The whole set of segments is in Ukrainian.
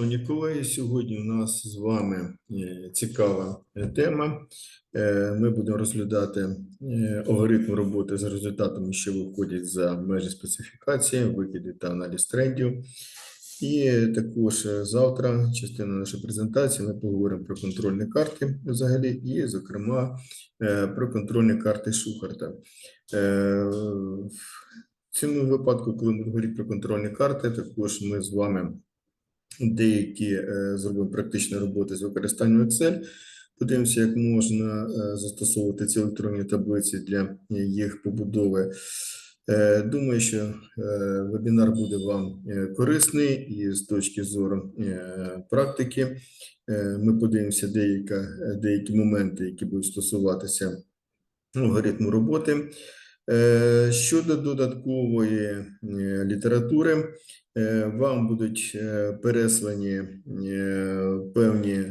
Шановні колеги, сьогодні у нас з вами е, цікава е, тема. Е, Ми будемо розглядати алгоритм роботи за результатами, що виходять за межі специфікації, викиди та аналіз трендів. І також завтра, частина нашої презентації, ми поговоримо про контрольні карти взагалі, і, зокрема, про контрольні карти Шухарта. В цьому випадку, коли ми говоримо про контрольні карти, також ми з вами деякі е, зробимо практичні роботи з використанням Excel. Подивимося, як можна е, застосовувати ці електронні таблиці для їх побудови. Е, Думаю, що вебінар буде вам корисний і з точки зору практики. Ми подивимося деяка, деякі моменти, які будуть стосуватися алгоритму роботи. Е, Щодо додаткової е, літератури, е, вам будуть переслані певні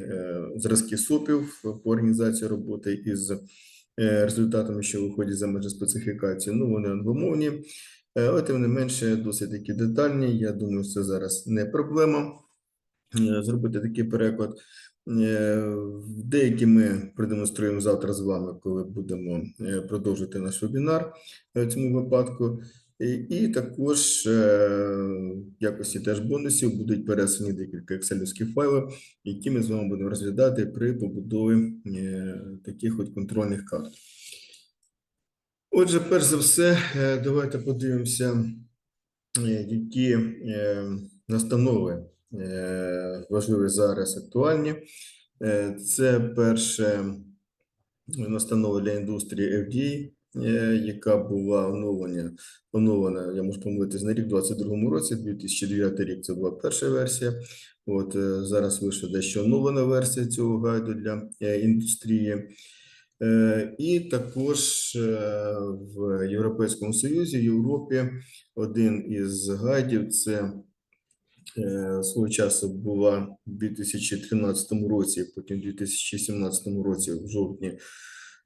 зразки СОПів по організації роботи із результатами, що виходять за межі специфікації. Ну, вони англомовні, але тим не менше досить такі детальні. Я думаю, це зараз не проблема зробити такий переклад. Е, Деякі ми продемонструємо завтра з вами, коли будемо е, продовжувати наш вебінар е, в цьому випадку. І, також в якості теж бонусів будуть переслані декілька екселівських файлів, які ми з вами будемо розглядати при побудові таких от контрольних карт. Отже, перш за все, давайте подивимося, які настанови важливі зараз актуальні. Е, Це перше настанова для індустрії FDA, е, яка була оновлена, оновлена, я можу помилитись, на рік 22 році, 2009 рік це була перша версія. От е, зараз вийшла дещо оновлена версія цього гайду для е, індустрії. Е, І також е, в Європейському Союзі, Європі один із гайдів це е, свого часу була в 2013 році, потім в 2017 році, в жовтні,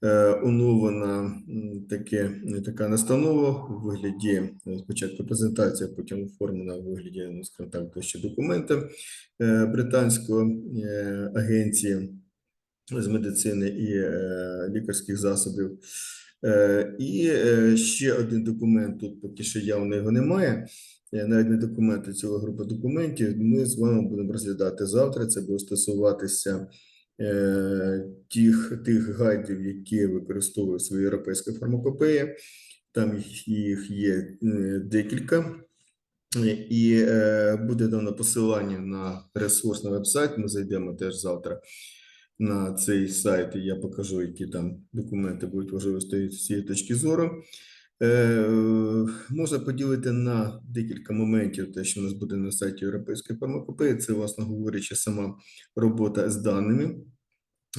е, оновлена таке, така настанова у вигляді е, спочатку презентація, потім оформлена у вигляді, ну, скажімо так, дещо документа е, британської е, агенції з медицини і е, лікарських засобів. Е, і е, ще один документ, тут поки що явно його немає, е, навіть не документи, ціла група документів. Ми з вами будемо розглядати завтра. Це буде стосуватися е, тих, тих гайдів, які використовує свої європейська фармакопея. Там їх, їх є е, декілька. І е, буде дано посилання на ресурс на веб-сайт. Ми зайдемо теж завтра на цей сайт, і я покажу, які там документи будуть важливі з цієї точки зору. Е, можна поділити на декілька моментів, те, що у нас буде на сайті Європейської фармакопеї. Це, власне говорячи, сама робота з даними.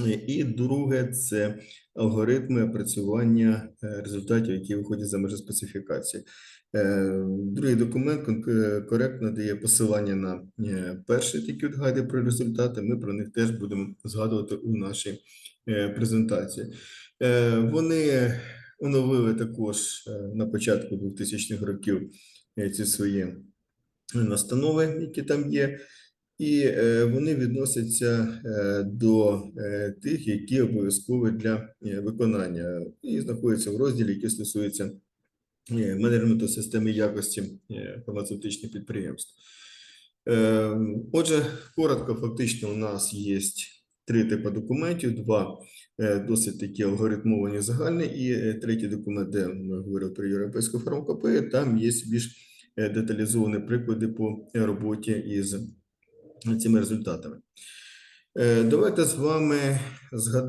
Е, І друге це алгоритми опрацювання е, результатів, які виходять за межі специфікації. Другий документ коректно дає посилання на перші такі гайди про результати. Ми про них теж будемо згадувати у нашій презентації. Вони оновили також е, на початку 2000-х років е, ці свої настанови, які там є. І е, вони відносяться е, до е, тих, які обов'язкові для е, виконання, і знаходяться в розділі, який стосується е, менеджменту системи якості е, фармацевтичних підприємств. Е, Отже, коротко, фактично, у нас є три типи документів: два е, досить такі алгоритмовані загальні, і е, третій документ, де ми говорили про європейську фармакопею, там є більш е, деталізовані приклади по роботі із цими результатами. Давайте з вами згадаємо.